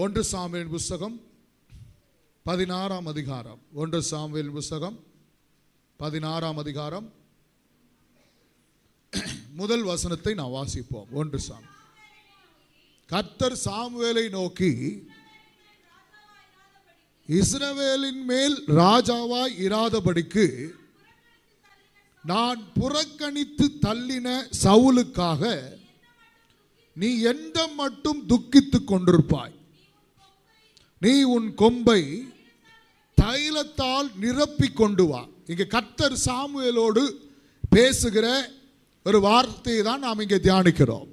ஒன்று சாமியின் புஸ்தகம் பதினாறாம் அதிகாரம். ஒன்று சாமியின் புஸ்தகம் பதினாறாம் அதிகாரம். முதல் வசனத்தை நான் வாசிப்போம். ஒன்று சாம். கர்த்தர் சாமுவேலை நோக்கி இஸ்ரவேலின் மேல் ராஜாவாய் இராதபடிக்கு நான் புறக்கணித்து தள்ளின சவுலுக்காக நீ எந்த மட்டும் துக்கித்துக் கொண்டிருப்பாய்? நீ உன் கொம்பை தைலத்தால் நிரப்பி கொண்டு வா. இங்கே கத்தர் சாமுவேலோடு பேசுகிற ஒரு வார்த்தையை தான் நாம் இங்கே தியானிக்கிறோம்.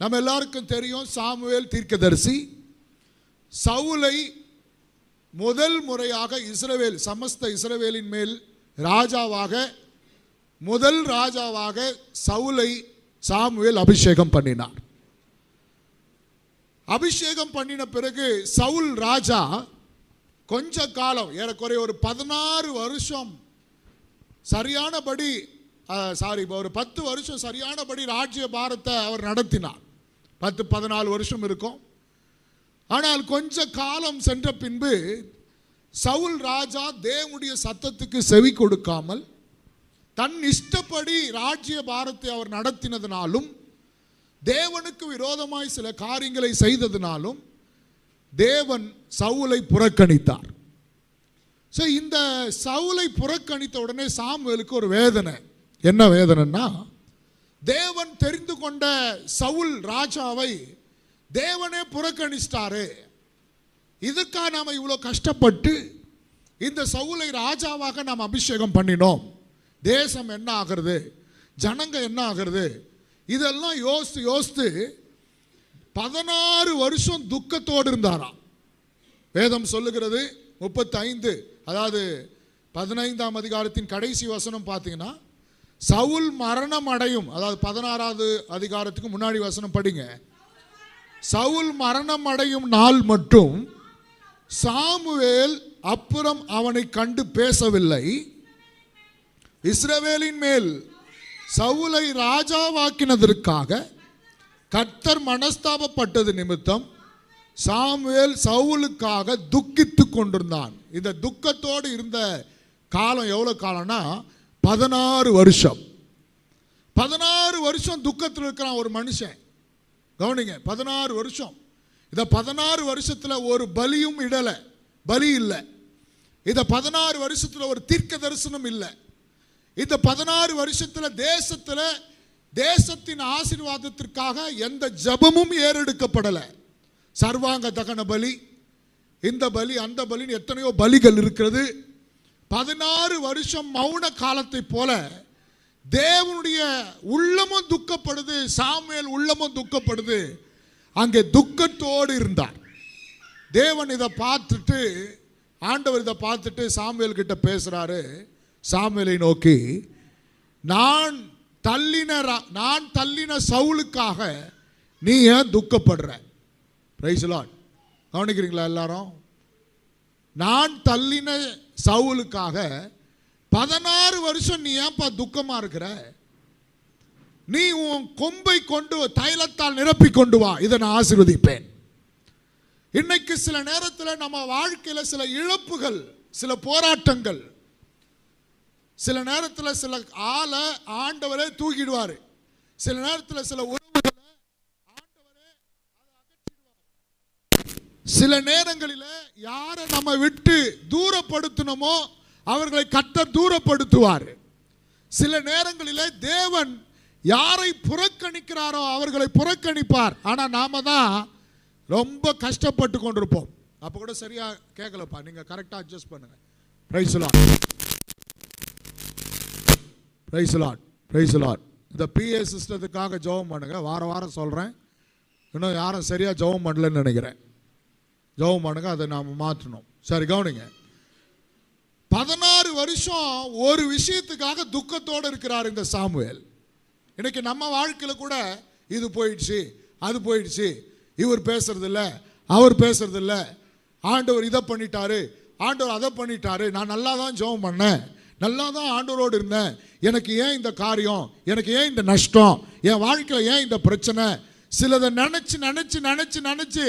நம்ம எல்லாருக்கும் தெரியும் சாமுவேல் தீர்க்கதரிசி. சவுலை முதல் முறையாக இஸ்ரவேல் சமஸ்த இஸ்ரவேலின் மேல் ராஜாவாக முதல் ராஜாவாக சவுலை சாமுவேல் அபிஷேகம் பண்ணினார். அபிஷேகம் பண்ணின பிறகு சவுல் ராஜா கொஞ்ச காலம் ஏறக்குறைய ஒரு பதினாறு வருஷம் சரியானபடி சாரி ஒரு பத்து வருஷம் சரியானபடி ராஜ்ய பாரத்தை அவர் நடத்தினார். பத்து பதினாலு வருஷம் இருக்கும். ஆனால் கொஞ்ச காலம் சென்ற பின்பு சவுல் ராஜா தேவனுடைய சத்தத்துக்கு செவி கொடுக்காமல் தன் இஷ்டப்படி ராஜ்ய பாரத்தை அவர் நடத்தினதுனாலும் தேவனுக்கு விரோதமாய் சில காரியங்களை செய்ததினாலும் தேவன் சவுலை புறக்கணித்தார். ஸோ இந்த சவுலை புறக்கணித்த உடனே சாமுவேலுக்கு ஒரு வேதனை. என்ன வேதனைன்னா தேவன் தெரிந்து கொண்ட சவுல் ராஜாவை தேவனே புறக்கணிச்சிட்டாரு. இதுக்காக நாம் இவ்வளோ கஷ்டப்பட்டு இந்த சவுலை ராஜாவாக நாம் அபிஷேகம் பண்ணினோம். தேசம் என்ன ஆகிறது? ஜனங்க என்ன ஆகிறது? இதெல்லாம் யோசித்து யோசித்து பதினாறு வருஷம் துக்கத்தோடு இருந்தாராம். வேதம் சொல்லுகிறது முப்பத்தி ஐந்து அதாவது பதினைந்தாம் அதிகாரத்தின் கடைசி வசனம் பார்த்தீங்கன்னா சவுல் மரணம் அடையும். அதாவது பதினாறாவது அதிகாரத்துக்கு முன்னாடி வசனம் படிங்க. சவுல் மரணம் அடையும் நாள் மட்டும் சாமுவேல் அப்புறம் அவனை கண்டு பேசவில்லை. இஸ்ரவேலின் மேல் சவுலை ராஜாவாக்கினதற்காக கர்த்தர் மனஸ்தாபப்பட்டது நிமித்தம் சாமுவேல் சவுலுக்காக துக்கித்து கொண்டிருந்தான். இந்த துக்கத்தோடு இருந்த காலம் எவ்வளோ காலம்னா? பதினாறு வருஷம். பதினாறு வருஷம் துக்கத்தில் இருக்கிறான் ஒரு மனுஷன். கவனிங்க பதினாறு வருஷம். இதை பதினாறு வருஷத்தில் ஒரு பலியும் இடலை. பலி இல்லை. இந்த பதினாறு வருஷத்தில் ஒரு தீர்க்க தரிசனம் இல்லை. இந்த பதினாறு வருஷத்தில் தேசத்தில் தேசத்தின் ஆசீர்வாதத்திற்காக எந்த ஜபமும் ஏறெடுக்கப்படலை. சர்வாங்க தகன பலி இந்த பலி அந்த பலின்னு எத்தனையோ பலிகள் இருக்கிறது. பதினாறு வருஷம் மௌன காலத்தை போல தேவனுடைய உள்ளமும் துக்கப்படுது சாமியல் உள்ளமும் துக்கப்படுது. அங்கே துக்கத்தோடு இருந்தார். தேவன் இதை பார்த்துட்டு ஆண்டவர் இதை பார்த்துட்டு சாமியல் கிட்ட பேசுறாரு. சாமுவேலை நோக்கி நான் தள்ளின நான் தள்ளின சவுலுக்காக நீ ஏன் துக்கப்படுற? பிரைஸ்லாட் கவனிக்கிறீங்களா எல்லாரும்? நான் தள்ளின சவுலுக்காக பதினாறு வருஷம் நீ ஏன்ப்பா துக்கமாக இருக்கிற? நீ உன் கொம்பை கொண்டு தைலத்தால் நிரப்பி கொண்டு வா. இதை நான் ஆசீர்வதிப்பேன். இன்னைக்கு சில நேரத்தில் நம்ம வாழ்க்கையில் சில இழப்புகள் சில போராட்டங்கள் சில நேரத்தில் சில ஆளை ஆண்டவரே தூக்கிடுவார். சில நேரத்தில் சில உறவுகளை ஆண்டவரே சில நேரங்களில் யாரை நம்ம விட்டு தூரப்படுத்தணுமோ அவர்களை கத்த தூரப்படுத்துவார். சில நேரங்களில் தேவன் யாரை புறக்கணிக்கிறாரோ அவர்களை புறக்கணிப்பார். ஆனால் நாம தான் ரொம்ப கஷ்டப்பட்டு கொண்டிருப்போம். அப்போ கூட சரியாக கேட்கலப்பா நீங்கள் கரெக்டாக அட்ஜஸ்ட் பண்ணுங்கள் praise Lord praise Lord praise Lord இந்த பிஏ சிஸ்டத்துக்காக ஜெபம் பண்ணுங்க. வார வாரம் சொல்கிறேன் இன்னும் யாரும் சரியாக ஜெபம் பண்ணலன்னு நினைக்கிறேன். ஜெபம் பண்ணுங்க அதை நாம் மாற்றணும் சரி கவனிங்க. பதினாறு வருஷம் ஒரு விஷயத்துக்காக துக்கத்தோடு இருக்கிறார் இந்த சாமுவேல். இன்னைக்கு நம்ம வாழ்க்கையில் கூட இது போயிடுச்சு அது போயிடுச்சு. இவர் பேசுறதில்ல அவர் பேசுறதில்ல. ஆண்டவர் இதை பண்ணிட்டாரு ஆண்டவர் அதை பண்ணிட்டாரு. நான் நல்லா தான் ஜெபம் பண்ணேன். நல்லா தான் ஆண்டவரோடு இருந்தேன். எனக்கு ஏன் இந்த காரியம்? எனக்கு ஏன் இந்த நஷ்டம்? என் வாழ்க்கையில் ஏன் இந்த பிரச்சனை? சிலதை நினச்சி நினச்சி நினச்சி நினச்சி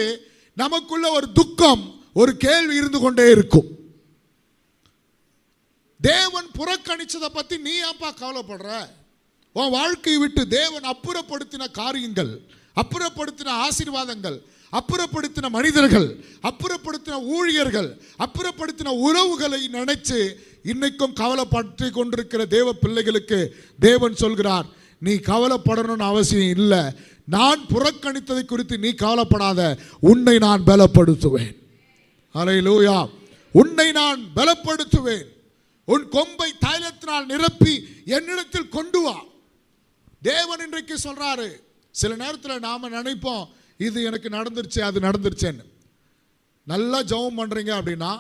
நமக்குள்ள ஒரு துக்கம் ஒரு கேள்வி இருந்து கொண்டே இருக்கும். தேவன் புறக்கணிச்சதை பற்றி நீ ஏப்பா கவலைப்படுற? உன் வாழ்க்கையை விட்டு தேவன் அப்புறப்படுத்தின காரியங்கள் அப்புறப்படுத்தின ஆசீர்வாதங்கள் அப்புறப்படுத்தின மனிதர்கள் அப்புறப்படுத்தின ஊழியர்கள் அப்புறப்படுத்தின உறவுகளை நினைச்சு இன்னைக்கும் கவலைப்பற்றி கொண்டிருக்கிற தேவ பிள்ளைகளுக்கு தேவன் சொல்கிறார் நீ கவலைப்படணும்னு அவசியம் இல்லை. நான் புறக்கணித்ததை குறித்து நீ கவலைப்படாத. உன்னை நான் பலப்படுத்துவேன். அலையிலூயா உன்னை நான் பலப்படுத்துவேன். உன் கொம்பை தைலத்தினால் நிரப்பி என்னிடத்தில் கொண்டு வா. தேவன் இன்றைக்கு சொல்றாரு சில நேரத்தில் நாம நினைப்போம் இது எனக்கு நடந்துருச்சு அது நடந்துருச்சேன்னு. நல்லா ஜெபம் பண்ணுறீங்க அப்படின்னா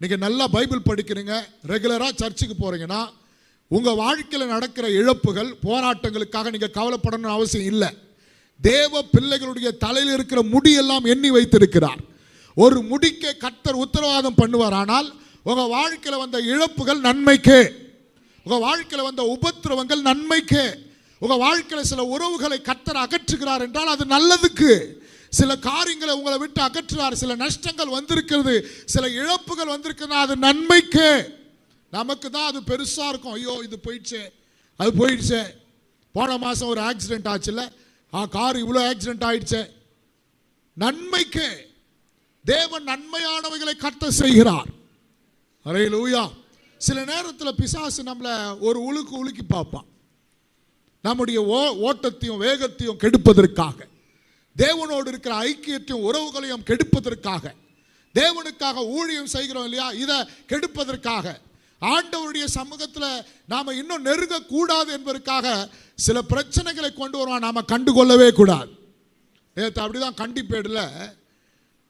நீங்கள் நல்லா பைபிள் படிக்கிறீங்க ரெகுலராக சர்ச்சுக்கு போகிறீங்கன்னா உங்கள் வாழ்க்கையில் நடக்கிற இழப்புகள் போராட்டங்களுக்காக நீங்கள் கவலைப்படணும்னு அவசியம் இல்லை. தேவ பிள்ளைகளுடைய தலையில் இருக்கிற முடியெல்லாம் எண்ணி வைத்திருக்கிறார். ஒரு முடிக்க கத்தர் உத்தரவாதம் பண்ணுவார் ஆனால் உங்கள் வாழ்க்கையில் வந்த இழப்புகள் நன்மைக்கே. உங்கள் வாழ்க்கையில் வந்த உபத்திரவங்கள் நன்மைக்கு. உங்கள் வாழ்க்கையில் சில உறவுகளை கத்தர் அகற்றுகிறார் என்றால் அது நல்லதுக்கு. சில காரியங்களை உங்களை விட்டு அகற்றுறார் சில நஷ்டங்கள் வந்திருக்கிறது. சில இழப்புகள் வந்திருக்குன்னா அது நன்மைக்கு. நமக்கு தான் அது பெருசாக இருக்கும். ஐயோ இது போயிடுச்சே. அது போயிடுச்சே. போன மாதம் ஒரு ஆக்சிடென்ட் ஆச்சுல்ல? ஆ கார் இவ்வளோ ஆக்சிடென்ட் ஆயிடுச்சே. நன்மைக்கு. தேவன் நன்மையானவைகளை கத்த செய்கிறார். அலையிலூயா சில நேரத்தில் பிசாசு நம்மளை ஒரு உழுக்கு உலுக்கி பார்ப்பான். நம்முடைய ஓ ஓட்டத்தையும் வேகத்தையும் கெடுப்பதற்காக. தேவனோடு இருக்கிற ஐக்கியத்தையும் உறவுகளையும் கெடுப்பதற்காக. தேவனுக்காக ஊழியம் செய்கிறோம் இல்லையா? இதை கெடுப்பதற்காக. ஆண்டவருடைய சமூகத்தில் நாம் இன்னும் நெருங்கக்கூடாது என்பதற்காக சில பிரச்சனைகளை கொண்டு வருவோம் நாம் கண்டுகொள்ளவே கூடாது. நேற்று அப்படிதான் கண்டிப்பேடில்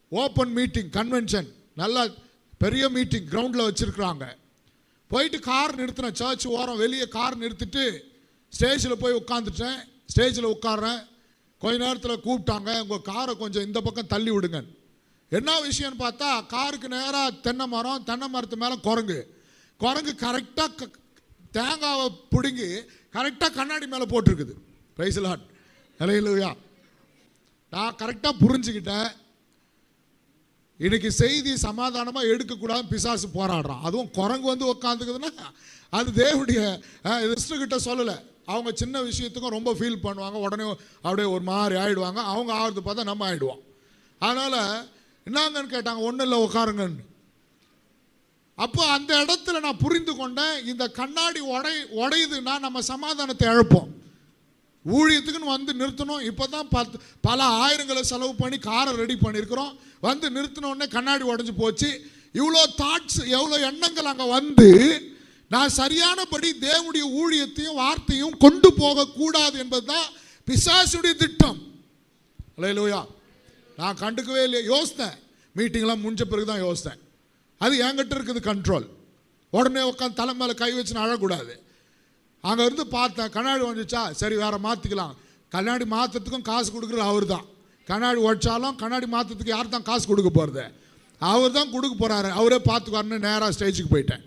ஓப்பன் மீட்டிங் கன்வென்ஷன் நல்லா பெரிய மீட்டிங் கிரவுண்டில் வச்சுருக்குறாங்க. போயிட்டு கார் நிறுத்தினேன் சர்ச் ஓரம் வெளியே கார் நிறுத்திட்டு ஸ்டேஜில் போய் உட்காந்துட்டேன் ஸ்டேஜில் உட்காடுறேன் கொஞ்ச நேரத்தில் கூப்பிட்டாங்க உங்கள் காரை கொஞ்சம் இந்த பக்கம் தள்ளி விடுங்க. என்ன விஷயம்னு பார்த்தா காருக்கு நேராக தென்னை மரம் தென்னை மரத்து மேலே குரங்கு. குரங்கு கரெக்டாக தேங்காவை பிடுங்கி கரெக்டாக கண்ணாடி மேலே போட்டிருக்குது. பிரைஸ்லாட் நிலையிலுயா நான் கரெக்டாக புரிஞ்சுக்கிட்டேன். இன்னைக்கு செய்தி சமாதானமாக எடுக்கக்கூடாது பிசாசு போராடுறான். அதுவும் குரங்கு வந்து உட்காந்துக்குதுன்னா அது தேவனுடைய கிட்ட சொல்லலை. அவங்க சின்ன விஷயத்துக்கும் ரொம்ப ஃபீல் பண்ணுவாங்க. உடனே அப்படியே ஒரு மாதிரி ஆகிடுவாங்க அவங்க ஆகிறது பார்த்தா நம்ம ஆயிடுவோம். அதனால் என்னங்கன்னு கேட்டாங்க ஒன்றும் இல்லை உட்காருங்கன்னு. அப்போ அந்த இடத்துல நான் புரிந்து கொண்டேன் இந்த கண்ணாடி உடை உடையுதுன்னா நம்ம சமாதானத்தை இழப்போம். ஊழியத்துக்குன்னு வந்து நிறுத்தணும். இப்போ தான் பத்து பல ஆயிரங்களை செலவு பண்ணி காரை ரெடி பண்ணியிருக்கிறோம். வந்து நிறுத்தினோடனே கண்ணாடி உடஞ்சி போச்சு. இவ்வளோ தாட்ஸ் எவ்வளோ எண்ணங்கள் அங்கே வந்து நான் சரியானபடி தேவனுடைய ஊழியத்தையும் வார்த்தையும் கொண்டு போகக்கூடாது என்பது தான் பிசாசுடைய திட்டம். இல்லையா நான் கண்டுக்கவே இல்லை யோசித்தேன். மீட்டிங்லாம் முடிஞ்ச பிறகு தான் யோசித்தேன். அது என்கிட்ட இருக்குது கண்ட்ரோல் உடனே உட்காந்து தலை மேலே கை வச்சுன்னு அழக்கூடாது. அங்கே இருந்து பார்த்தேன். கண்ணாடி வந்துச்சா? சரி வேறு மாற்றிக்கலாம் கண்ணாடி மாற்றுறதுக்கும் காசு கொடுக்குறது அவர் தான் கண்ணாடி உடைச்சாலும் கண்ணாடி மாற்றுறதுக்கு யார் தான் காசு கொடுக்க போகிறது அவர் தான் கொடுக்க போகிறாரு அவரே பார்த்துக்குவாருன்னு நேராக ஸ்டேஜுக்கு போயிட்டேன்.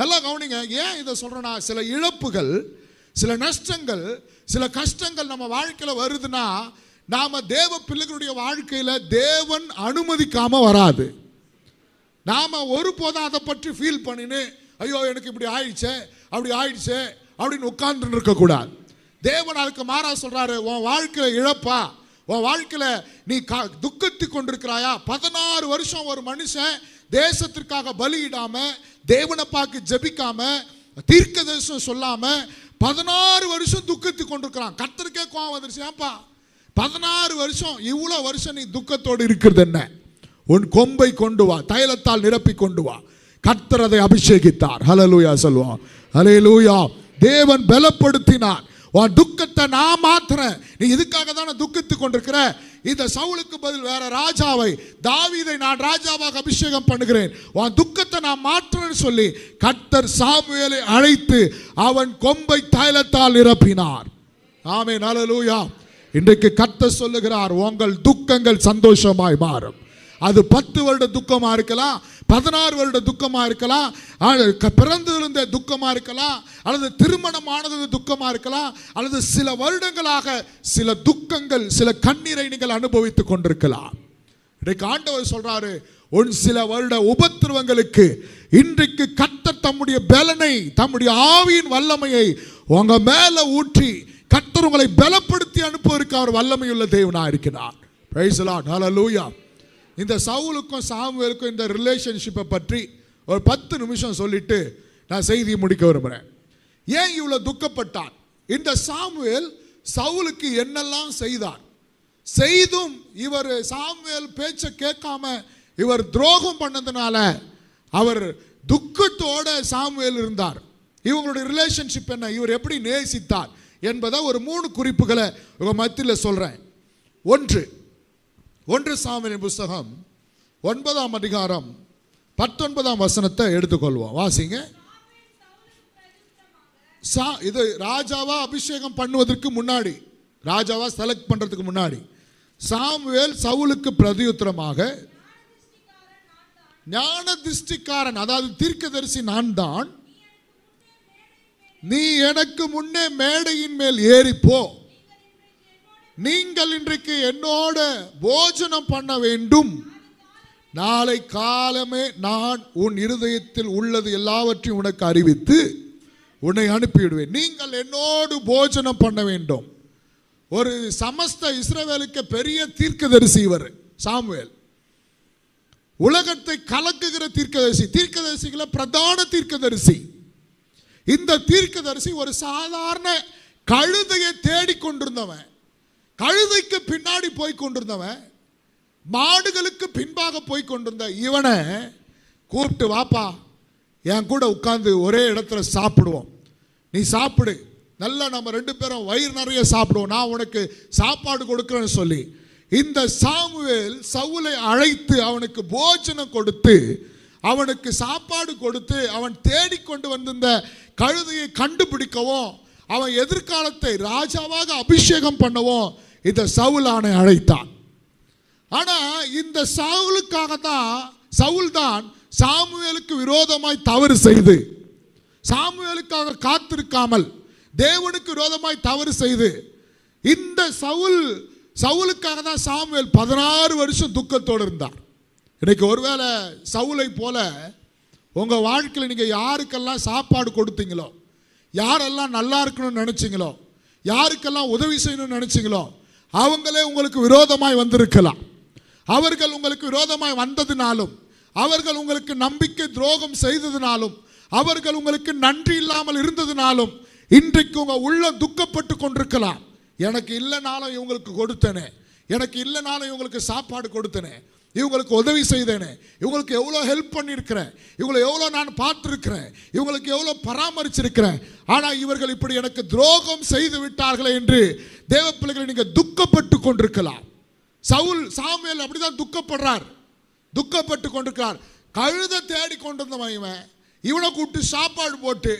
நல்லா கவனிங்க. ஏன் இதை சொல்கிறேன்னா சில இழப்புகள் சில நஷ்டங்கள் சில கஷ்டங்கள் நம்ம வாழ்க்கையில் வருதுன்னா நாம் தேவ பிள்ளைகளுடைய வாழ்க்கையில் தேவன் அனுமதிக்காமல் வராது. நாம ஒருபோதும் அதை பற்றி ஃபீல் பண்ணின்னு ஐயோ எனக்கு இப்படி ஆயிடுச்சே அப்படி ஆயிடுச்சே அப்படின்னு உட்கார்ந்து இருக்கக்கூடாது. தேவன் அதுக்கு மாறா சொல்கிறாரு உன் வாழ்க்கையில் இழப்பா? உன் வாழ்க்கையில் நீ கா துக்கத்து கொண்டிருக்கிறாயா? பதினாறு வருஷம் ஒரு மனுஷன் தேசத்திற்காக பலியிடாம தேவனை பார்க்க ஜபிக்காம தீர்க்க தரிசனம் சொல்லாம பதினாறு வருஷம் துக்கத்தை கொண்டிருக்கிறான். கத்தருக்கே கோவம் வந்துருச்சு. ஏன்பா? பதினாறு வருஷம் இவ்வளோ வருஷம் நீ துக்கத்தோடு இருக்கிறது என்ன? உன் கொம்பை கொண்டு வா தைலத்தால் நிரப்பி கொண்டு வா. கர்த்தர் அதை அபிஷேகித்தார். ஹலலூயா சொல்லுவோம். ஹலலூயா தேவன் பலப்படுத்தினார். உன் துக்கத்தை நான் மாத்துறேன். நீ இதுக்காக தானே துக்கித்து கொண்டிருக்கிற? இந்த சவுலுக்கு பதில் வேற ராஜாவை தாவீதை நான் ராஜாவாக அபிஷேகம் பண்ணுகிறேன். உன் துக்கத்தை நான் மாற்றுறேன்னு சொல்லி கர்த்தர் சாமுவேலை அழைத்து அவன் கொம்பை தைலத்தால் நிரப்பினார். ஆமே நலலூயா இன்றைக்கு கர்த்தர் சொல்லுகிறார் உங்கள் துக்கங்கள் சந்தோஷமாய் மாறும். அது பத்து வருட துக்கமா இருக்கலாம் பதினாறு வருட துக்கமாக இருக்கலாம் ஆ- க- பிறந்திருந்த இருக்கலாம் அல்லது திருமணம் ஆனது இருக்கலாம் அல்லது சில வருடங்களாக சில துக்கங்கள் சில கண்ணீரை நீங்கள் அனுபவித்துக் கொண்டிருக்கலாம். இன்றைக்கு ஆண்டவர் சொல்றாரு உன் சில வருட உபத்திரவங்களுக்கு இன்றைக்கு கர்த்தர் தம்முடைய பலனை தம்முடைய ஆவியின் வல்லமையை உங்க மேல ஊற்றி கத்தர் உங்களை பலப்படுத்தி அனுப்புவதற்கு அவர் வல்லமையுள்ள தேவனா இருக்கிறார் பிரைஸ் லார்ட் லூயா இந்த சவுலுக்கும் சாமுவேலுக்கும் இந்த ரிலேஷன்ஷிப்பை பற்றி ஒரு பத்து நிமிஷம் சொல்லிட்டு நான் செய்தியை முடிக்க விரும்புகிறேன் ஏன் இவ்வளோ துக்கப்பட்டான்? இந்த சாமுவேல் சவுலுக்கு என்னெல்லாம் செய்தார் செய்தும் இவர் சாமுவேல் பேச்சை கேட்காம இவர் துரோகம் பண்ணதுனால அவர் துக்கத்தோட சாமுவேல் இருந்தார். இவங்களுடைய ரிலேஷன்ஷிப் என்ன? இவர் எப்படி நேசித்தார் என்பதை ஒரு மூணு குறிப்புகளை உங்கள் மத்தியில் சொல்கிறேன் ஒன்று ஒன்று சாமியின் புஸ்தகம் ஒன்பதாம் அதிகாரம் பத்தொன்பதாம் வசனத்தை எடுத்துக்கொள்வோம். வாசிங்க. சா இது ராஜாவா அபிஷேகம் பண்ணுவதற்கு முன்னாடி ராஜாவா செலக்ட் பண்றதுக்கு முன்னாடி சாமுவேல் சவுலுக்கு பிரதியுத்தரமாக ஞான திருஷ்டிக்காரன் அதாவது தீர்க்கதரிசி நான் தான் நீ எனக்கு முன்னே மேடையின் மேல் ஏறி போ. நீங்கள் இன்றைக்கு என்னோட போஜனம் பண்ண வேண்டும். நாளை காலமே நான் உன் இருதயத்தில் உள்ளது எல்லாவற்றையும் உனக்கு அறிவித்து உன்னை அனுப்பிவிடுவேன். நீங்கள் என்னோடு போஜனம் பண்ண வேண்டும். ஒரு சமஸ்த இஸ்ரவேலுக்கு பெரிய தீர்க்கதரிசி இவர் சாமுவேல். உலகத்தை கலக்குகிற தீர்க்கதரிசி தீர்க்கதரிசிகளை பிரதான தீர்க்கதரிசி. இந்த தீர்க்கதரிசி ஒரு சாதாரண கழுதையை தேடிக் கொண்டிருந்தவன் கழுதைக்கு பின்னாடி போய் கொண்டிருந்தவன் மாடுகளுக்கு பின்பாக போய் கொண்டிருந்த இவனை கூப்பிட்டு வாப்பா என் கூட உட்காந்து ஒரே இடத்துல சாப்பிடுவோம். நீ சாப்பிடு. நல்லா நம்ம ரெண்டு பேரும் வயிறு நிறைய சாப்பிடுவோம். நான் உனக்கு சாப்பாடு கொடுக்குறேன்னு சொல்லி. இந்த சாமுவேல் சவுலை அழைத்து அவனுக்கு போஜனம் கொடுத்து அவனுக்கு சாப்பாடு கொடுத்து அவன் தேடிக்கொண்டு வந்திருந்த கழுதையை கண்டுபிடிக்கவும் அவன் எதிர்காலத்தை ராஜாவாக அபிஷேகம் பண்ணவும் இந்த சவுலானை அழைத்தான். ஆனால் இந்த சவுலுக்காக தான் சவுல் தான் சாமுவேலுக்கு விரோதமாய் தவறு செய்து சாமுவேலுக்காக காத்திருக்காமல் தேவனுக்கு விரோதமாய் தவறு செய்து இந்த சவுல் சவுலுக்காக தான் சாமுவேல் பதினாறு வருஷம் துக்கத்தோடு இருந்தார். இன்னைக்கு ஒருவேளை சவுலை போல உங்கள் வாழ்க்கையில் நீங்கள் யாருக்கெல்லாம் சாப்பாடு கொடுத்தீங்களோ யாரெல்லாம் நல்லா இருக்கணும்னு நினச்சிங்களோ யாருக்கெல்லாம் உதவி செய்யணும்னு நினச்சிங்களோ அவங்களே உங்களுக்கு விரோதமாய் வந்திருக்கலாம். அவர்கள் உங்களுக்கு விரோதமாய் வந்ததினாலும் அவர்கள் உங்களுக்கு நம்பிக்கை துரோகம் செய்ததினாலும் அவர்கள் உங்களுக்கு நன்றி இல்லாமல் இருந்ததினாலும் இன்றைக்கு உங்கள் உள்ள துக்கப்பட்டு கொண்டிருக்கலாம். எனக்கு இல்லைனாலும் இவங்களுக்கு கொடுத்தனே. எனக்கு இல்லைனாலும் இவங்களுக்கு சாப்பாடு கொடுத்தனே. இவங்களுக்கு உதவி செய்தேனே. இவங்களுக்கு எவ்வளோ ஹெல்ப் பண்ணியிருக்கிறேன். இவங்களை எவ்வளோ நான் பார்த்துருக்கிறேன். இவங்களுக்கு எவ்வளோ பராமரிச்சிருக்கிறேன். ஆனால் இவர்கள் இப்படி எனக்கு துரோகம் செய்து விட்டார்களே என்று தேவ பிள்ளைகளை நீங்கள் துக்கப்பட்டு கொண்டிருக்கலாம். சவுல் சாமுவேல் அப்படிதான் துக்கப்படுறார். துக்கப்பட்டு கொண்டிருக்கிறார். கழுத தேடி கொண்டிருந்தவன் இவன். இவனை கூப்பிட்டு சாப்பாடு போட்டு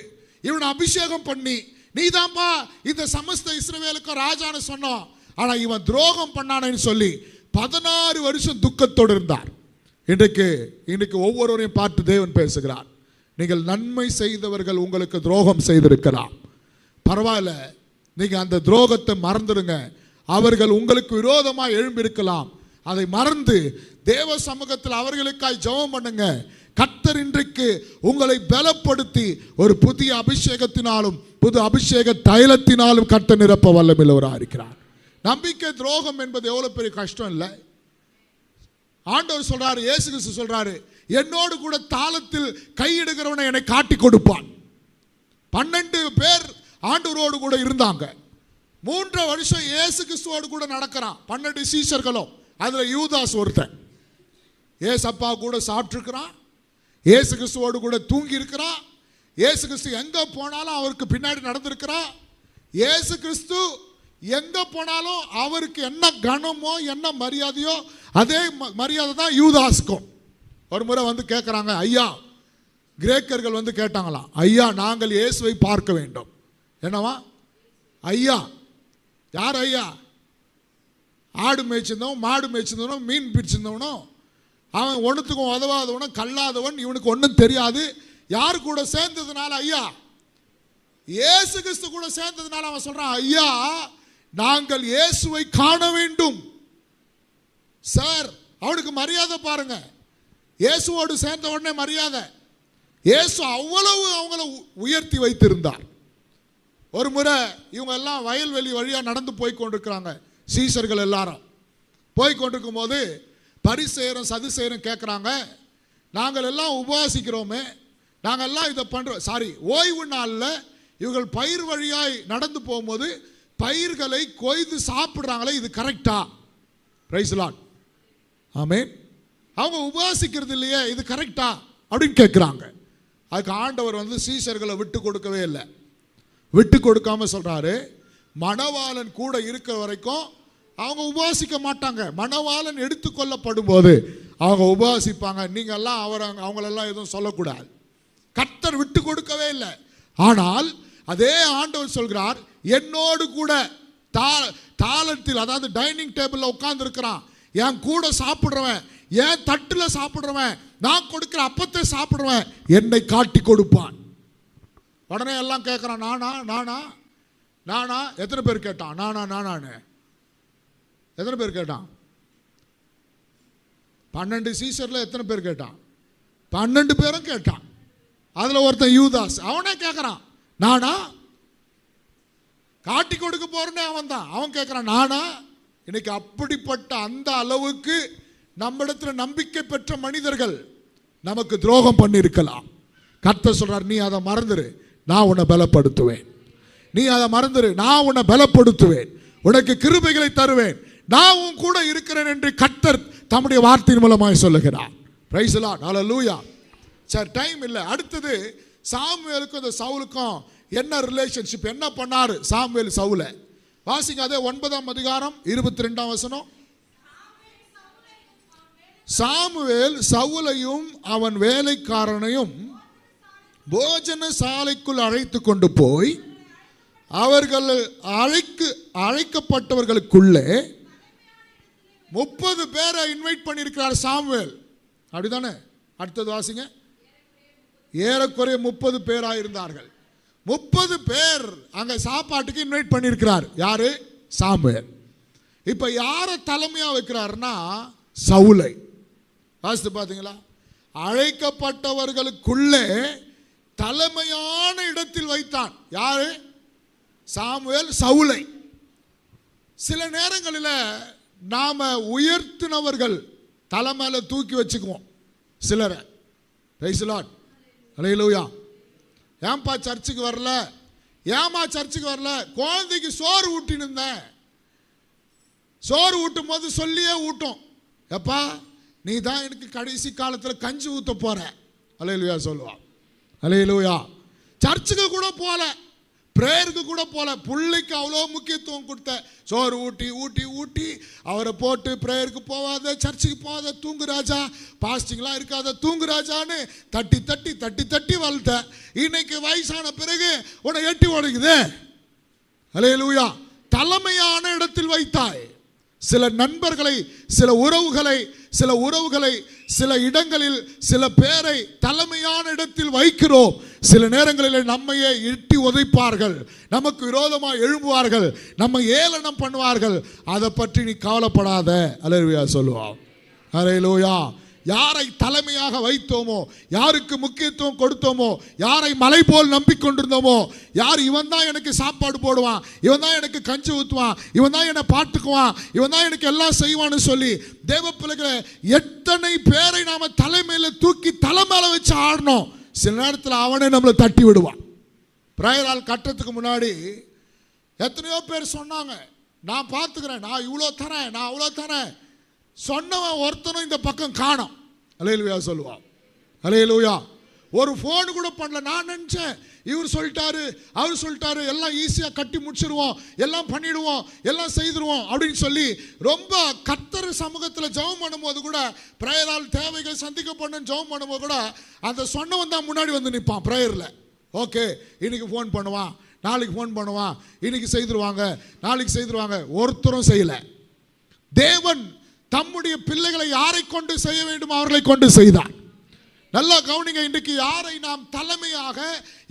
இவனை அபிஷேகம் பண்ணி நீதான்பா இந்த சமஸ்த இஸ்ரவேலுக்கும் ராஜான்னு சொன்னோம். ஆனால் இவன் துரோகம் பண்ணானேன்னு சொல்லி பதினாறு வருஷம் துக்கத்தோடு இருந்தார். இன்றைக்கு இன்றைக்கு ஒவ்வொருவரையும் பார்த்து தேவன் பேசுகிறார். நீங்கள் நன்மை செய்தவர்கள் உங்களுக்கு துரோகம் செய்திருக்கலாம். பரவாயில்ல நீங்கள் அந்த துரோகத்தை மறந்துடுங்க. அவர்கள் உங்களுக்கு விரோதமாக எழும்பியிருக்கலாம். அதை மறந்து தேவ சமூகத்தில் அவர்களுக்காய் ஜெபம் பண்ணுங்க. கர்த்தர் இன்றைக்கு உங்களை பலப்படுத்தி ஒரு புதிய அபிஷேகத்தினாலும் புது அபிஷேக தைலத்தினாலும் கர்த்தர் நிரப்ப வல்லமில்லவராக இருக்கிறார் நம்பிக்கை துரோகம் என்பது எவ்வளோ பெரிய கஷ்டம் இல்லை. ஆண்டவர் சொல்கிறாரு இயேசு கிறிஸ்து சொல்கிறாரு என்னோடு கூட தாளத்தில் கையிடுகிறவனை என்னை காட்டி கொடுப்பான். பன்னெண்டு பேர் ஆண்டவரோடு கூட இருந்தாங்க. மூன்று வருஷம் இயேசு கிறிஸ்துவோடு கூட நடக்கிறான். பன்னெண்டு சீஷர்களும் அதில் யூதாஸ் ஒருத்தன். ஏசப்பா கூட சாப்பிட்ருக்கிறான் ஏசு கிறிஸ்துவோடு கூட தூங்கி இருக்கிறான் ஏசு கிறிஸ்து எங்கே போனாலும் அவருக்கு பின்னாடி நடந்திருக்கிறான். ஏசு கிறிஸ்து எங்கே போனாலும் அவருக்கு என்ன கனமோ என்ன மரியாதையோ அதே ம- மரியாதை தான் யூதாஸ்க்கும். ஒரு முறை வந்து கேட்குறாங்க ஐயா கிரேக்கர்கள் வந்து கேட்டாங்களாம் ஐயா நாங்கள் இயேசுவை பார்க்க வேண்டும். என்னவா? ஐயா. யார் ஐயா? ஆடு மேய்ச்சிருந்தவன் மாடு மேய்ச்சிருந்தவனும் மீன் பிடிச்சிருந்தவனும் அவன் ஒன்றுத்துக்கும் உதவாதவனும் கல்லாதவன் இவனுக்கு ஒன்றும் தெரியாது. யார் கூட சேர்ந்ததுனால ஐயா? ஏசு கிறிஸ்து கூட சேர்ந்ததுனால அவன் சொல்கிறான் ஐயா நாங்கள் இயேசுவை காண வேண்டும். சார் அவனுக்கு மரியாதை பாருங்க. இயேசுவோடு சேர்ந்த உடனே மரியாதை. இயேசு அவ்வளவு அவங்கள உ- உயர்த்தி வைத்திருந்தார். ஒரு முறை இவங்க எல்லாம் வயல்வெளி வழியாக நடந்து போய் கொண்டிருக்கிறாங்க சீசர்கள் எல்லாரும். போய் கொண்டிருக்கும் போது பரிசெயரும் சதுசெயரும் கேட்குறாங்க நாங்கள் எல்லாம் உபவாசிக்கிறோமே நாங்கள் எல்லாம் இதை பண்ணுறோம் சாரி ஓய்வு நாளில் இவர்கள் பயிர் வழியாய் நடந்து போகும்போது பயிர்களை கொய்து சாப்பிட்றாங்களே இது கரெக்டா ரைஸ்லான் ஆமே அவங்க உபவாசிக்கிறது இல்லையே இது கரெக்டா அப்படின்னு கேட்குறாங்க. அதுக்கு ஆண்டவர் வந்து சீசர்களை விட்டு கொடுக்கவே இல்லை. விட்டு கொடுக்காம சொல்கிறாரு மணவாளன் கூட இருக்கிற வரைக்கும் அவங்க உபவாசிக்க மாட்டாங்க. மணவாளன் எடுத்துக்கொள்ளப்படும் போது அவங்க உபவாசிப்பாங்க நீங்கள்லாம் அவர் அவங்களெல்லாம் எதுவும் சொல்லக்கூடாது. கர்த்தர் விட்டு கொடுக்கவே இல்லை. ஆனால் அதே ஆண்டவர் சொல்கிறார் என்னோடு கூட தா தாளத்தில் அதாவது டைனிங் டேபிளில் உட்காந்துருக்கிறான் என் கூட சாப்பிட்றவன் என் தட்டில் சாப்பிட்றவன் நான் கொடுக்குற அப்பத்தை சாப்பிட்றவன் என்னை காட்டி கொடுப்பான். உடனே எல்லாம் கேட்குறான் நானா நானா நானா? எத்தனை பேர் கேட்டான் நானா நானான்னு. எத்தனை பேர் கேட்டான்? பன்னெண்டு சீசரில் எத்தனை பேர் கேட்டான்? பன்னெண்டு பேரும் கேட்டான். அதில் ஒருத்தன் யூதாஸ் அவனே கேட்குறான் நானா காட்டி கொடுக்க போறேன்னு அவன் தான் அவன் கேட்குறான் நானா? இன்னைக்கு அப்படிப்பட்ட அந்த அளவுக்கு நம்மிடத்துல நம்பிக்கை பெற்ற மனிதர்கள் நமக்கு துரோகம் பண்ணியிருக்கலாம். கர்த்தர் சொல்றார் நீ அதை மறந்துரு. நான் உன்னை பலப்படுத்துவேன். நீ அதை மறந்துரு. நான் உன்னை பலப்படுத்துவேன். உனக்கு கிருபைகளை தருவேன். நான் உன் கூட இருக்கிறேன் என்று கர்த்தர் தம்முடைய வார்த்தையின் மூலமாக சொல்லுகிறார். பிரைஸ்லா லூயா சார் டைம் இல்லை. அடுத்தது சாமுவேலுக்கும் இந்த சவுலுக்கும் என்ன ரிலேஷன்ஷிப் என்ன பண்ணார் சாம்வேல் சவுல? வாசிங்க அதே ஒன்பதாம் அதிகாரம் இருபத்தி ரெண்டாம் வசனம். சாமுவேல் சவுலையும் அவன் வேலைக்காரனையும் போஜன சாலைக்குள் அழைத்து கொண்டு போய் அவர்கள் அழைக்கு அழைக்கப்பட்டவர்களுக்குள்ளே முப்பது பேரை இன்வைட் பண்ணியிருக்கிறார் சாமுவேல். அப்படிதானே அடுத்தது வாசிங்க. ஏறக்குறைய முப்பது பேராக இருந்தார்கள் முப்பது பேர் அங்கே சாப்பாட்டுக்கு இன்வைட் பண்ணியிருக்கிறார் யாரு? சாமுவேல். இப்போ யாரை தலைமையாக வைக்கிறாருன்னா சவுலை. வாசித்து பார்த்தீங்களா? அழைக்கப்பட்டவர்களுக்குள்ளே தலைமையான இடத்தில் வைத்தான். யாரு? சாமுவேல் சவுலை. சில நேரங்களில் நாம் உயர்த்தினவர்கள் தலை தூக்கி வச்சுக்குவோம். சிலரை. பேசலாட் அலையிலூயா ஏன்பா சர்ச்சுக்கு வரல? ஏமா சர்ச்சுக்கு வரல? குழந்தைக்கு சோறு ஊட்டின்னு இருந்தேன் சோறு ஊட்டும் போது சொல்லியே ஊட்டும். எப்பா நீ தான் எனக்கு கடைசி காலத்தில் கஞ்சி ஊற்ற போற. அலையிலுயா சொல்லுவா. அலையிலுயா. சர்ச்சுக்கு கூட போகல ப்ரேயருக்கு கூட போல. பிள்ளைக்கு அவ்வளோ முக்கியத்துவம் கொடுத்த. சோறு ஊட்டி ஊட்டி ஊட்டி. அவரை போட்டு ப்ரேயருக்கு போவாத சர்ச்சுக்கு போகாத தூங்கு ராஜா. பாஸ்டிங்லாம் இருக்காத தூங்கு ராஜான்னு தட்டி தட்டி தட்டி தட்டி வளர்த்த. இன்னைக்கு வயசான பிறகு உன்னை எட்டி உடைக்குது. அலையலூயா தலைமையான இடத்தில் வைத்தாய். சில நண்பர்களை சில உறவுகளை சில உறவுகளை சில இடங்களில் சில பேரை தலைமையான இடத்தில் வைக்கிறோம். சில நேரங்களில் நம்மையே இட்டி உதைப்பார்கள். நமக்கு விரோதமாக எழும்புவார்கள். நம்ம ஏளனம் பண்ணுவார்கள். அதை பற்றி நீ கவலைப்படாத. அலர்வியா சொல்லுவான். லோயா யாரை தலைமையாக வைத்தோமோ யாருக்கு முக்கியத்துவம் கொடுத்தோமோ யாரை மலை போல் நம்பிக்கொண்டிருந்தோமோ யார் இவன் தான் எனக்கு சாப்பாடு போடுவான் இவன் தான் எனக்கு கஞ்சி ஊற்றுவான் இவன் தான் என்னை பார்த்துக்குவான் இவன் தான் எனக்கு எல்லாம் செய்வான்னு சொல்லி தேவ பிள்ளைகளை எத்தனை பேரை நாம தலைமையில் தூக்கி தலை வச்சு ஆடணும். சில நேரத்தில் அவனே நம்மளை தட்டி விடுவான். பிரயரால் கட்டத்துக்கு முன்னாடி எத்தனையோ பேர் சொன்னாங்க நான் பார்த்துக்கிறேன் நான் இவ்வளோ தரேன் நான் அவ்வளோ தரேன். சொன்னவன் ஒருத்தனும் இந்த பக்கம் காணோம். அலையலுயா சொல்லுவான் அலையலுயா. ஒரு ஃபோன் கூட பண்ணல. நான் நினச்சேன். இவர் சொல்லிட்டாரு அவர் சொல்லிட்டாரு எல்லாம் ஈஸியாக கட்டி முடிச்சிருவோம் எல்லாம் பண்ணிடுவோம் எல்லாம் செய்திருவோம் அப்படின்னு சொல்லி ரொம்ப கத்தர் சமூகத்தில் ஜெபம் பண்ணும்போது கூட ப்ரேயரால் தேவைகள் சந்திக்கப்படணும் ஜெபம் பண்ணும்போது கூட அந்த சொன்னவன் தான் முன்னாடி வந்து நிற்பான் ப்ரேயரில் ஓகே இன்னைக்கு ஃபோன் பண்ணுவான் நாளைக்கு ஃபோன் பண்ணுவான் இன்னைக்கு செய்திருவாங்க நாளைக்கு செய்திருவாங்க. ஒருத்தரும் செய்யலை. தேவன் தம்முடைய பிள்ளைகளை யாரை கொண்டு செய்ய வேண்டும் அவர்களை கொண்டு செய்தார் நல்லா கவனிங்க இன்றைக்கு யாரை நாம் தலைமையாக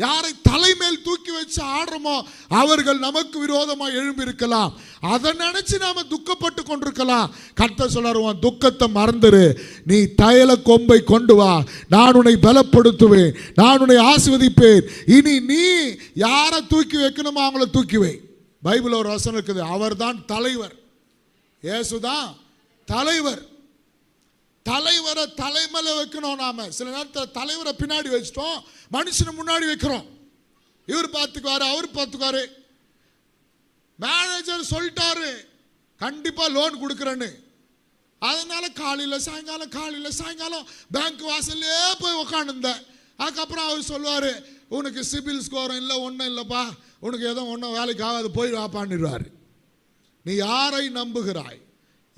யாரை தலைமேல் தூக்கி வச்சு ஆடுறோமோ அவர்கள் நமக்கு விரோதமாக எழும்பி இருக்கலாம் அதை நினைச்சு நாம துக்கப்பட்டு கொண்டிருக்கலாம். கர்த்த சொல்லுவான் துக்கத்தை மறந்துரு. நீ தைல கொம்பை கொண்டு வா. நான் உன்னை பலப்படுத்துவேன். நான் உன்னை ஆசிர்வதிப்பேன். இனி நீ யாரை தூக்கி வைக்கணுமோ அவங்கள தூக்கி வை. பைபிள் ஒரு வசனம் இருக்குது அவர்தான் தலைவர். இயேசுதான் தலைவர். தலைவரை தலைமையில் வைக்கணும் நாம. சில நேரத்தில் தலைவரை பின்னாடி வச்சிட்டோம் மனுஷனை முன்னாடி வைக்கிறோம். இவர் பார்த்துக்குவாரு அவர் பார்த்துக்குவாரு. மேனேஜர் சொல்லிட்டாரு கண்டிப்பாக லோன் கொடுக்குறேன்னு. அதனால காலையில் சாயங்காலம் காலையில் சாயங்காலம் பேங்க் வாசல்லே போய் உக்காந்துருந்தேன். அதுக்கப்புறம் அவர் சொல்லுவார் உனக்கு சிபில் ஸ்கோரம் இல்லை ஒன்றும் இல்லைப்பா. உனக்கு எதுவும் ஒன்றும் வேலைக்கு ஆகாது போய் வாப்பான்னுடுவார். நீ யாரை நம்புகிறாய்?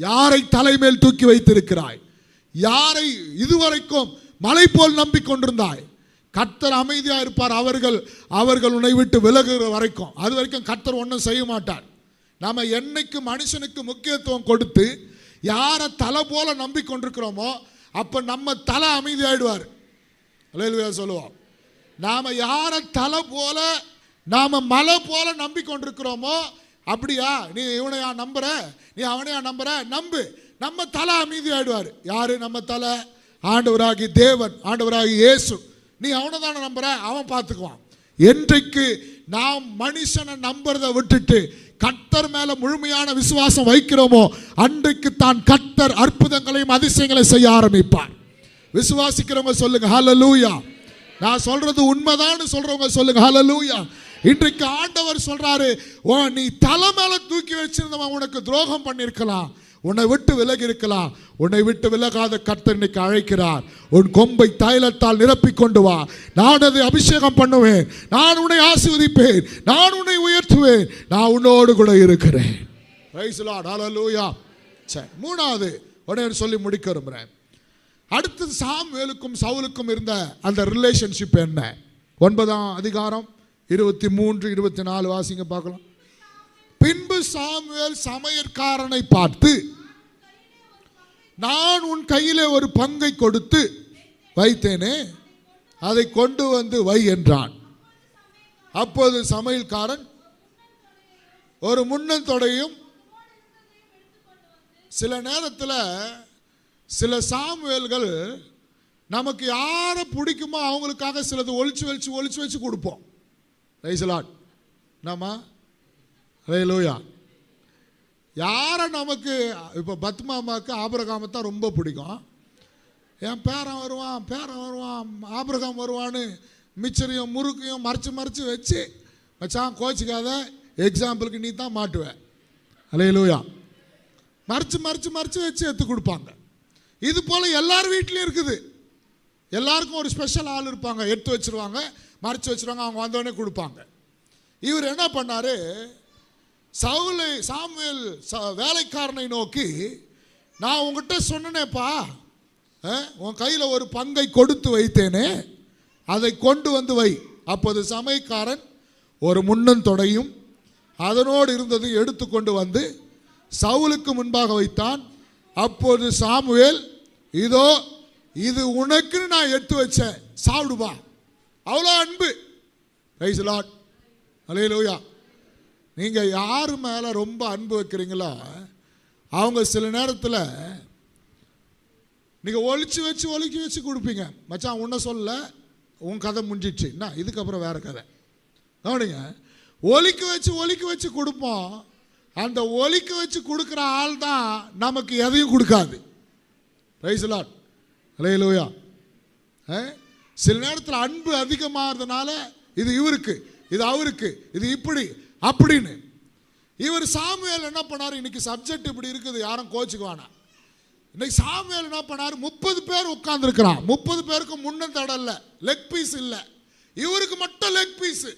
யாரை தலைமேல் தூக்கி வைத்திருக்கிறாய்? யாரை இதுவரைக்கும் மலை போல் நம்பிக்கொண்டிருந்தாய்? கர்த்தர் அமைதியாக இருப்பார். அவர்கள் அவர்கள் உன்னை விட்டு விலகுகிற வரைக்கும். அது வரைக்கும் கர்த்தர் ஒன்றும் செய்ய மாட்டார். நாம் என்னைக்கு மனுஷனுக்கு முக்கியத்துவம் கொடுத்து யாரை தலை போல நம்பிக்கொண்டிருக்கிறோமோ அப்போ நம்ம தலை அமைதியாயிடுவார். அல்லேலூயா சொல்லுவோம். நாம் யாரை தலை போல நாம் மலை போல நம்பிக்கொண்டிருக்கிறோமோ அப்படியா? நீ இவனையா நம்புற? நீ அவனையா நம்புற? நம்பு. நம்ம தலை அமைதியாயிடுவார். யாரு நம்ம தலை? ஆண்டவராகி தேவன் ஆண்டவராகி இயேசு. நீ அவனை தானே நம்புற? அவன் பார்த்துக்குவான். என்றைக்கு நாம் மனுஷனை நம்புறதை விட்டுட்டு கத்தர் மேல முழுமையான விசுவாசம் வைக்கிறோமோ அன்றைக்கு தான் கத்தர் அற்புதங்களையும் அதிசயங்களையும் செய்ய ஆரம்பிப்பார். விசுவாசிக்கிறவங்க சொல்லுங்க ஹலலூயா நான் சொல்றது உண்மைதான்னு சொல்றவங்க சொல்லுங்க ஹலலூயா இன்றைக்கு ஆண்டவர் சொல்றாரு ஓ நீ தலை மேல தூக்கி வச்சிருந்தவன் உனக்கு துரோகம் பண்ணியிருக்கலாம். உன்னை விட்டு விலகி இருக்கலாம் உன்னை விட்டு விலகாத கர்த்தர் இன்னைக்கு அழைக்கிறார். உன் கொம்பை தைலத்தால் நிரப்பிக் கொண்டு வா. நான் அதை அபிஷேகம் பண்ணுவேன். நான் உன்னை ஆசீர்வதிப்பேன். நான் உன்னை உயர்த்துவேன். நான் உன்னோடு கூட இருக்கிறேன். சரி மூணாவது உடனே சொல்லி முடிக்க விரும்புகிறேன் அடுத்தது சாமுவேலுக்கும் சவுலுக்கும் இருந்த அந்த ரிலேஷன்ஷிப் என்ன? ஒன்பதாம் அதிகாரம் இருபத்தி மூன்று இருபத்தி நாலு வாசிங்க பார்க்கலாம். பின்பு சாமுவேல் சமையற்காரனை பார்த்து நான் உன் கையிலே ஒரு பங்கை கொடுத்து வைத்தேனே அதை கொண்டு வந்து வை என்றான். அப்போது சமையல்காரன் ஒரு முன்னந்தொடையும் சில நேரத்தில் சில சாமுவேல்கள் நமக்கு யாரை பிடிக்குமோ அவங்களுக்காக சிலது ஒழிச்சு வச்சு ஒழிச்சு வச்சு கொடுப்போம். ரைசலாட் அதே லூயா யாரை நமக்கு இப்போ பத்மாமாவுக்கு ஆபரகாமை தான் ரொம்ப பிடிக்கும். என் பேரன் வருவான் பேரன் வருவான் ஆபரகாம் வருவான்னு மிச்சரையும் முறுக்கையும் மறைச்சு மறைச்சு வச்சு வச்சான் கோச்சிக்காத எக்ஸாம்பிளுக்கு நீ தான் மாட்டுவ. லூயா மறைச்சு மறைச்சு மறைச்சு வச்சு எடுத்து கொடுப்பாங்க. இது போல் எல்லார் வீட்லேயும் இருக்குது. எல்லாருக்கும் ஒரு ஸ்பெஷல் ஆள் இருப்பாங்க. எடுத்து வச்சிருவாங்க. மறைச்சு வச்சிருவாங்க அவங்க வந்தோடனே கொடுப்பாங்க. இவர் என்ன பண்ணார்? சவுலை சாமுவேல் ச- வேலைக்காரனை நோக்கி நான் உங்ககிட்ட சொன்னேனேப்பா உன் கையில் ஒரு பங்கை கொடுத்து வைத்தேனே அதை கொண்டு வந்து வை. அப்போது சமைக்காரன் ஒரு முன்னந்தொடையும் அதனோடு இருந்தது எடுத்து கொண்டு வந்து சவுலுக்கு முன்பாக வைத்தான். அப்போது சாமுவேல் இதோ இது உனக்குன்னு நான் எடுத்து வச்சேன் சாப்பிடுவா அவ்வளோ அன்பு. ரைஸ் லாட் அலையலூயா நீங்கள் யார் மேலே ரொம்ப அன்பு வைக்கிறீங்களோ அவங்க சில நேரத்தில் நீங்கள் ஒழிச்சு வச்சு ஒலிக்கி வச்சு கொடுப்பீங்க. மச்சான் உன்னை சொல்ல உன் கதை முடிஞ்சிடுச்சு. என்ன? இதுக்கப்புறம் வேறு கதை. கவனிங்க. ஒலிக்க வச்சு ஒலிக்க வச்சு கொடுப்போம். அந்த ஒலிக்க வச்சு கொடுக்குற ஆள் தான் நமக்கு எதையும் கொடுக்காது. ரைஸ் லாட் அலையலூயா சில நேரத்தில் அன்பு அதிகமாகிறதுனால இது இவருக்கு இது அவருக்கு இது இப்படி அப்படின்னு. இவர் சாமுவேல் என்ன பண்ணார்? இன்னைக்கு சப்ஜெக்ட் இப்படி இருக்குது யாரும் கோச்சுக்குவானா இன்னைக்கு சாமுவேல் என்ன பண்ணார்? முப்பது பேர் உட்கார்ந்துருக்கிறான். முப்பது பேருக்கு முன்னந்தடல்ல லெக் பீஸ் இல்லை. இவருக்கு மட்டும் லெக் பீஸு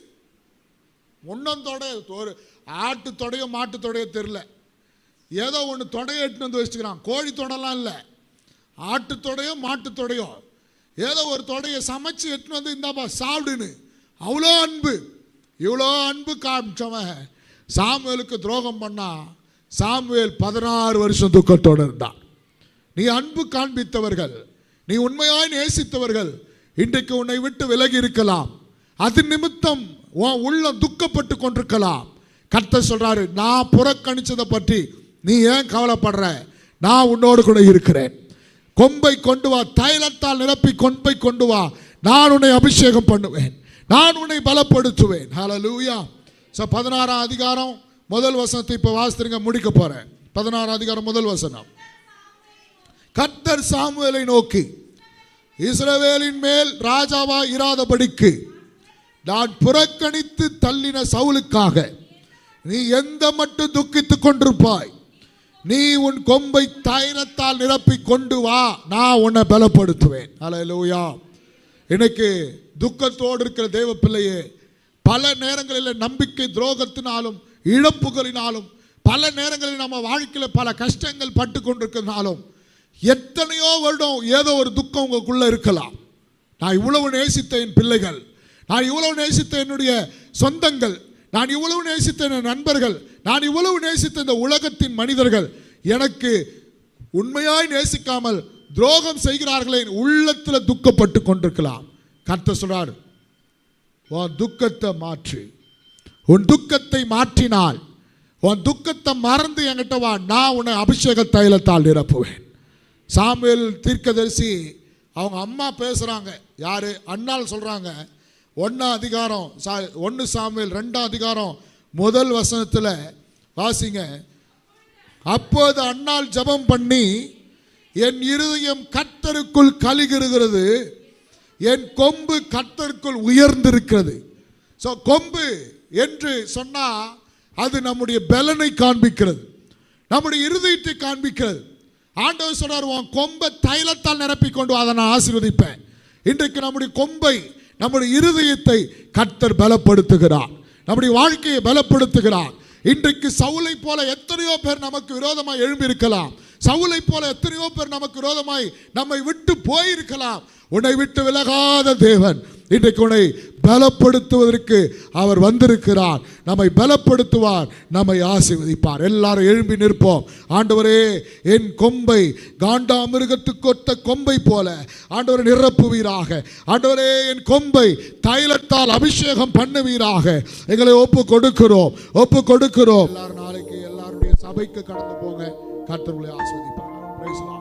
முன்னந்தொடை ஒரு ஆட்டு தொடையோ மாட்டு தொடையோ தெரில ஏதோ ஒன்று தொடையை எட்டுன்னு வந்து வச்சுக்கிறான். கோழி தொடலாம் இல்லை. ஆட்டு தொடையோ மாட்டு தொடையோ. ஏதோ ஒரு தொடையை சமைச்சு எட்டுன்னு வந்து இந்தாப்பா சாப்பிடுன்னு. அவ்வளோ அன்பு. இவ்வளோ அன்பு காமிச்சவன். சாமுவேலுக்கு துரோகம் பண்ணா சாமுவேல் பதினாறு வருஷம் துக்கத்தோடு இருந்தான். நீ அன்பு காண்பித்தவர்கள் நீ உண்மையாய் நேசித்தவர்கள் இன்றைக்கு உன்னை விட்டு விலகி இருக்கலாம். அது நிமித்தம் உன் உள்ளம் துக்கப்பட்டு கொண்டிருக்கலாம். கர்த்தர் சொல்றாரு நான் புறக்கணிச்சதை பற்றி நீ ஏன் கவலைப்படுற? நான் உன்னோடு கூட இருக்கிறேன். கொம்பை கொண்டு வா தைலத்தால் நிரப்பி கொம்பை கொண்டு வா. நான் உன்னை அபிஷேகம் பண்ணுவேன். நான் உன்னை பலப்படுத்துவேன். ஹalleluya ஸோ பதினாறாம் அதிகாரம் முதல் வசனத்தை இப்போ வாசித்துருங்க முடிக்க போகிறேன் பதினாறாம் அதிகாரம் முதல் வசனம். கர்த்தர் சாமுவேலை நோக்கி இஸ்ரவேலின் மேல் ராஜாவா இராதபடிக்கு நான் புறக்கணித்து தள்ளின சவுலுக்காக நீ எந்த மட்டும் துக்கித்துக் கொண்டிருப்பாய்? நீ உன் கொம்பை தைலத்தால் நிரப்பி கொண்டு வா நான் உன்னை பலப்படுத்துவேன். அல்லேலூயா எனக்கு துக்கத்தோடு இருக்கிற தேவ பிள்ளையே பல நேரங்களில் நம்பிக்கை துரோகத்தினாலும் இழப்புகளினாலும் பல நேரங்களில் நம்ம வாழ்க்கையில் பல கஷ்டங்கள் பட்டு கொண்டிருக்கிறதுனாலும் எத்தனையோ வருடம் ஏதோ ஒரு துக்கம் உங்களுக்குள்ளே இருக்கலாம். நான் இவ்வளவு நேசித்த என் பிள்ளைகள் நான் இவ்வளவு நேசித்த என்னுடைய சொந்தங்கள் நான் இவ்வளவு நேசித்த என் நண்பர்கள் நான் இவ்வளவு நேசித்த இந்த உலகத்தின் மனிதர்கள் எனக்கு உண்மையாய் நேசிக்காமல் துரோகம் செய்கிறார்களே உள்ளத்தில் துக்கப்பட்டு கொண்டிருக்கலாம். கர்த்த சொல்றார் உன் துக்கத்தை மாற்று. உன் துக்கத்தை மாற்றினால் உன் துக்கத்தை மறந்து என்கிட்ட வா. நான் உன்னை அபிஷேக தைலத்தால் நிரப்புவேன். சாமுவேல் தீர்க்கதரிசி அவங்க அம்மா பேசுகிறாங்க யார்? அண்ணால் சொல்கிறாங்க ஒன்றாம் அதிகாரம் சா ஒன்று சாமுவேல் ரெண்டாம் அதிகாரம் முதல் வசனத்தில் வாசிங்க. அப்போது அண்ணால் ஜெபம் பண்ணி என் இருதயம் கத்தருக்குள் கழுகிறது என் கொம்பு கத்தருக்குள் உயர்ந்திருக்கிறது. ஸோ கொம்பு என்று சொன்னால் அது நம்முடைய பலனை காண்பிக்கிறது. நம்முடைய இருதயத்தை காண்பிக்கிறது. ஆண்டவர் சொல்றார் உன் கொம்பை தைலத்தால் நிரப்பி கொண்டு அதை நான் ஆசீர்வதிப்பேன். இன்றைக்கு நம்முடைய கொம்பை நம்முடைய இருதயத்தை கத்தர் பலப்படுத்துகிறார். நம்முடைய வாழ்க்கையை பலப்படுத்துகிறார். இன்றைக்கு சவுலை போல எத்தனையோ பேர் நமக்கு விரோதமாய் எழும்பியிருக்கலாம். சவுளை சவுலை போல எத்தனையோ பேர் நமக்கு விரோதமாய் நம்மை விட்டு போயிருக்கலாம். உன்னை விட்டு விலகாத தேவன் இன்றைக்கு உன்னை பலப்படுத்துவதற்கு அவர் வந்திருக்கிறார். நம்மை பலப்படுத்துவார் நம்மை ஆசீர்வதிப்பார். எல்லாரும் எழும்பி நிற்போம். ஆண்டவரே என் கொம்பை காண்டாமிருகத்துக்கு ஒத்த கொம்பை போல ஆண்டவரை நிரப்புவீராக ஆண்டவரே என் கொம்பை தைலத்தால் அபிஷேகம் பண்ணுவீராக எங்களை ஒப்பு கொடுக்கிறோம் ஒப்பு கொடுக்கிறோம். எல்லாரும் நாளைக்கு எல்லாருடைய சபைக்கு கடந்து போங்க. கர்த்தர்களை ஆஸ்வதிப்பார் Praise.